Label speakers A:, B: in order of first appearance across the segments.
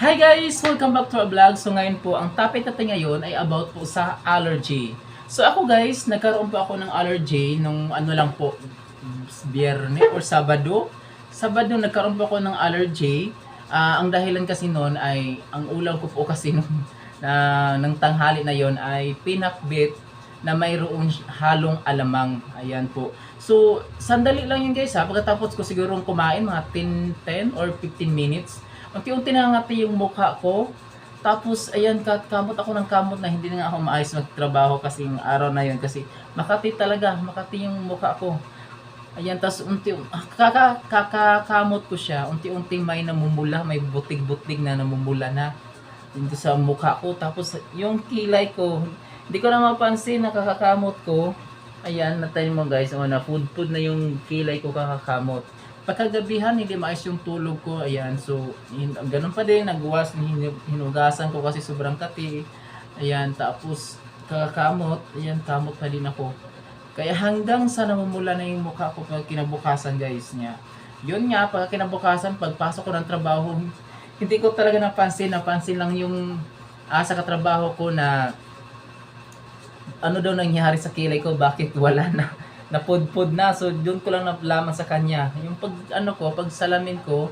A: Hi guys! Welcome back to our vlog. So ngayon po, ang topic natin ngayon ay about po sa allergy. So ako guys, nagkaroon po ako ng allergy nung ano lang po, biyernes or sabado. Sabado nagkaroon po ako ng allergy. Ah, ang dahilan kasi noon ay, ang ulam ko po kasi nung na, ng tanghali na yon ay pinakbit na mayroong halong alamang. Ayan po. So, sandali lang yun guys ha. Pagkatapos ko siguro kumain, mga 10, 10 or 15 minutes, unti-unti nangangati yung mukha ko. Tapos, ayan, kamot ako ng kamot na hindi na ako maayos magtrabaho kasi yung araw na yun. Kasi makati talaga, makati yung mukha ko. Ayan, tapos unti, ah, kaka, kakakamot ko siya. Unti-unti may namumula, may butig-butig na namumula na dito sa mukha ko. Tapos yung kilay ko, hindi ko na mapansin, nakakakamot ko. Ayan, natayin mo guys, oh, na food food na yung kilay ko kakakamot. Pagkagabihan, hindi maayos yung tulog ko. Ayan, so, hin- ganun pa din, nagwas, hin- hinugasan ko kasi sobrang kati. Ayan, tapos, kakakamot. Ayan, kamot pa din ako. Kaya hanggang sa namumula na yung mukha ko pag kinabukasan guys niya. Yun nga, pag kinabukasan, pagpasok ko ng trabaho, hindi ko talaga napansin, napansin lang yung ah, sa katrabaho ko na ano daw nangyari sa kilay ko, bakit wala na napudpud na. So doon ko lang naplaman sa kanya. Yung pag ano ko, pag salamin ko,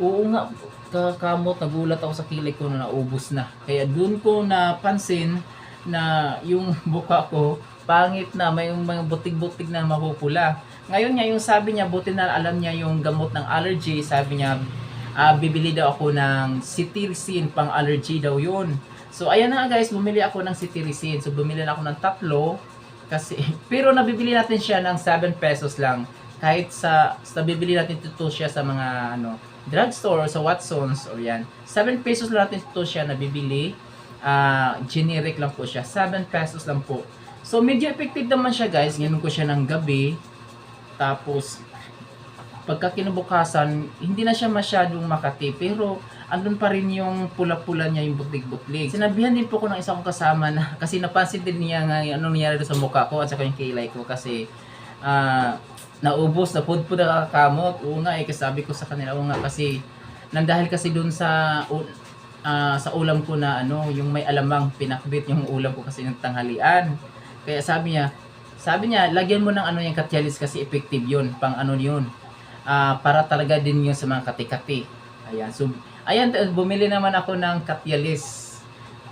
A: oo nga kakamot, nagulat ako sa kilay ko na naubos na. Kaya doon ko napansin na yung buka ko pangit na, may mga butig-butig na mapupula. Ngayon nga yung sabi niya, buti na alam niya yung gamot ng allergy, sabi niya, ah, bibili daw ako ng cetirizine pang allergy daw yun. So ayan na guys, bumili ako ng cetirizine. So bumili na ako ng tatlo kasi pero nabibili natin siya ng 7 pesos lang. Kahit sa sa bibili natin ito siya sa mga ano drugstore or sa Watsons or yan. 7 pesos lang natin ito siya nabibili. Ah, generic lang po siya. 7 pesos lang po. So medyo effective naman siya guys. Ginom ko siya ng gabi. Tapos pagka kinabukasan, hindi na siya masyadong makati, pero andun pa rin yung pula-pula niya, yung butlig-butlig. Sinabihan din po ko ng isa kong kasama na, kasi napansin din niya nga yung anong nangyari sa mukha ko at saka yung kilay ko kasi ah naubos, napudpud na kakakamot. Oo nga eh, kasi sabi ko sa kanila, oo nga kasi nang dahil kasi doon sa u- ah, sa ulam ko na ano, yung may alamang pinakbit yung ulam ko kasi ng tanghalian. Kaya sabi niya, sabi niya, lagyan mo ng ano yung katyalis kasi effective yun, pang ano yun. Ah, para talaga din yun sa mga kati-kati. Ayan, so, ayan, bumili naman ako ng katyalis.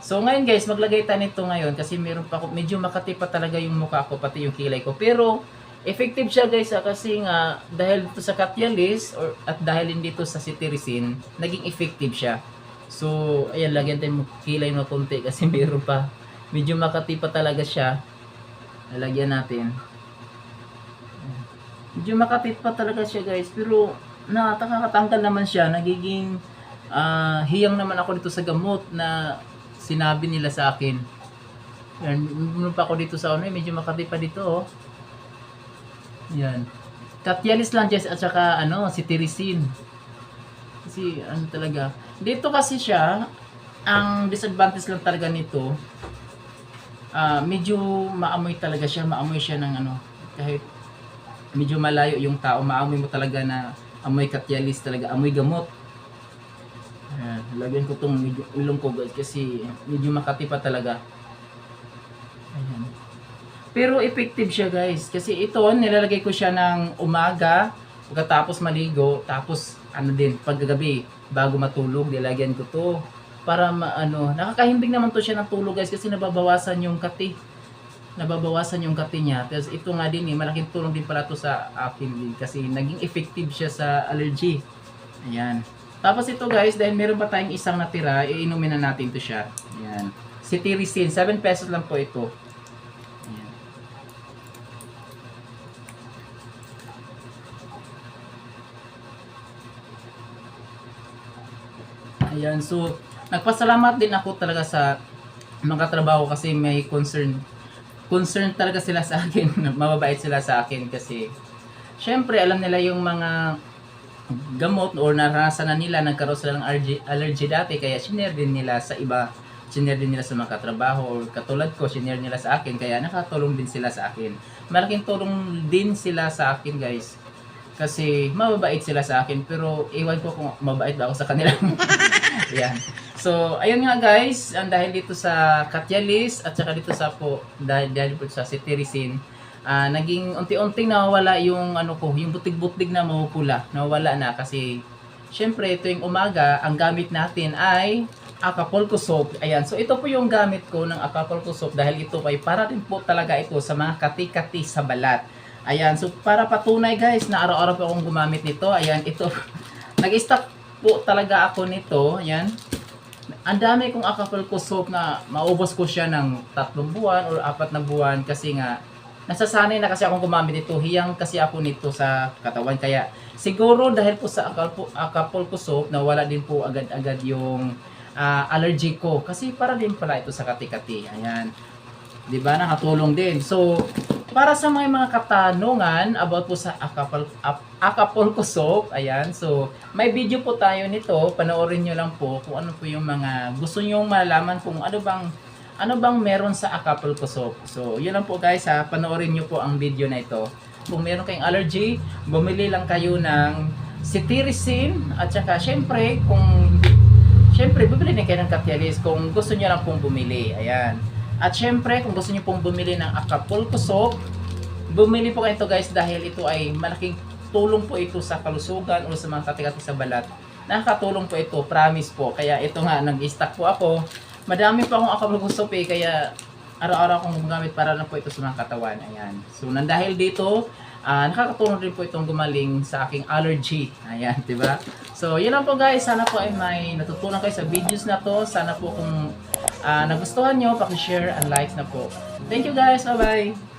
A: So ngayon guys, maglagay tayo nito ngayon kasi meron pa ako, medyo makati pa talaga yung mukha ko, pati yung kilay ko. Pero, effective siya guys ah, kasi nga, dahil dito sa katyalis, or, at dahil din dito sa cetirizine, naging effective siya. So, ayan, lagyan tayo kilay na konti kasi meron pa. Medyo makati pa talaga siya. Lalagyan natin. Medyo makapit pa talaga siya guys. Pero nakakatanggal naman siya. Nagiging ah, hiyang naman ako dito sa gamot na sinabi nila sa akin. Yan, ano pa ako dito sa ano, eh, medyo makapit pa dito oh. Yan. Katyalis lang Jess at saka ano, si Teresin. Kasi ano talaga. Dito kasi siya, ang disadvantage lang talaga nito, ah medyo maamoy talaga siya, maamoy siya ng ano, kahit medyo malayo yung tao, maamoy mo talaga na amoy katyalis talaga, amoy gamot. Ayan, lagyan ko tong medyo ulong ko guys kasi medyo makati pa talaga. Ayan. Pero effective siya guys kasi ito nilalagay ko siya ng umaga pagkatapos maligo tapos ano din paggabi bago matulog nilagyan ko to para maano nakakahimbing naman to siya ng tulog guys kasi nababawasan yung kati nababawasan yung kati niya. Tapos ito nga din eh, malaking tulong din pala to sa akin din kasi naging effective siya sa allergy. Ayan. Tapos ito guys, dahil meron pa tayong isang natira, iinumin na natin to siya. Ayan. Cetirizine, 7 pesos lang po ito. Ayan. Ayan, so nagpasalamat din ako talaga sa mga trabaho kasi may concern concern talaga sila sa akin, mababait sila sa akin kasi syempre alam nila yung mga gamot or naranasan na nila, nagkaroon sila ng allergy, allergy dati kaya sinare din nila sa iba, sinare din nila sa mga katrabaho or katulad ko, sinare nila sa akin kaya nakatulong din sila sa akin. Malaking tulong din sila sa akin guys kasi mababait sila sa akin pero iwan ko kung mabait ba ako sa kanila Ayan. So, ayun nga guys, ang dahil dito sa Katyalis at saka dito sa po, dahil, dahil po sa Cetirizine, ah naging unti-unting nawawala yung ano ko, yung butig-butig na mapupula. Nawawala na kasi syempre tuwing umaga, ang gamit natin ay Acapulco soap. Ayan. So ito po yung gamit ko ng Acapulco soap dahil ito ay para din po talaga ito sa mga kati-kati sa balat. Ayan. So para patunay guys na araw-araw po akong gumamit nito. Ayan. Ito. Nag-stock po talaga ako nito. Ayan. Ang dami kong Acapulco soap na maubos ko siya ng tatlong buwan or apat na buwan kasi nga nasasanay na kasi akong gumamit nito. Hiyang kasi ako nito sa katawan. Kaya siguro dahil po sa Acapulco, Acapulco soap nawala din po agad-agad yung ah, allergy ko. Kasi para din pala ito sa kati-kati. Ayan. 'Di ba? Nakatulong din. So, para sa mga mga katanungan about po sa Acapul Ap- Acapulco soap, ayan. So, may video po tayo nito. Panoorin nyo lang po kung ano po yung mga gusto nyo malaman kung ano bang ano bang meron sa Acapulco soap. So, yun lang po guys ha. Panoorin nyo po ang video na ito. Kung meron kayong allergy, bumili lang kayo ng cetirizine at saka syempre kung Siyempre, bibili din kayo ng Katyalis kung gusto niyo lang pong bumili. Ayan. At syempre, kung gusto niyo pong bumili ng Acapulco soap, bumili po kayo ito guys dahil ito ay malaking tulong po ito sa kalusugan o sa mga katikati sa balat. Nakakatulong po ito, promise po. Kaya ito nga, nag-stock po ako. Madami pa akong Acapulco soap eh, kaya araw-araw akong gumagamit para lang po ito sa mga katawan. Ayan. So, dahil dito, ah, nakakatulong rin po itong gumaling sa aking allergy. Ayan, di ba? So, yun lang po guys. Sana po ay may natutunan kayo sa videos na to. Sana po kung ah, nagustuhan nyo, pakishare and like na po. Thank you guys. Bye-bye.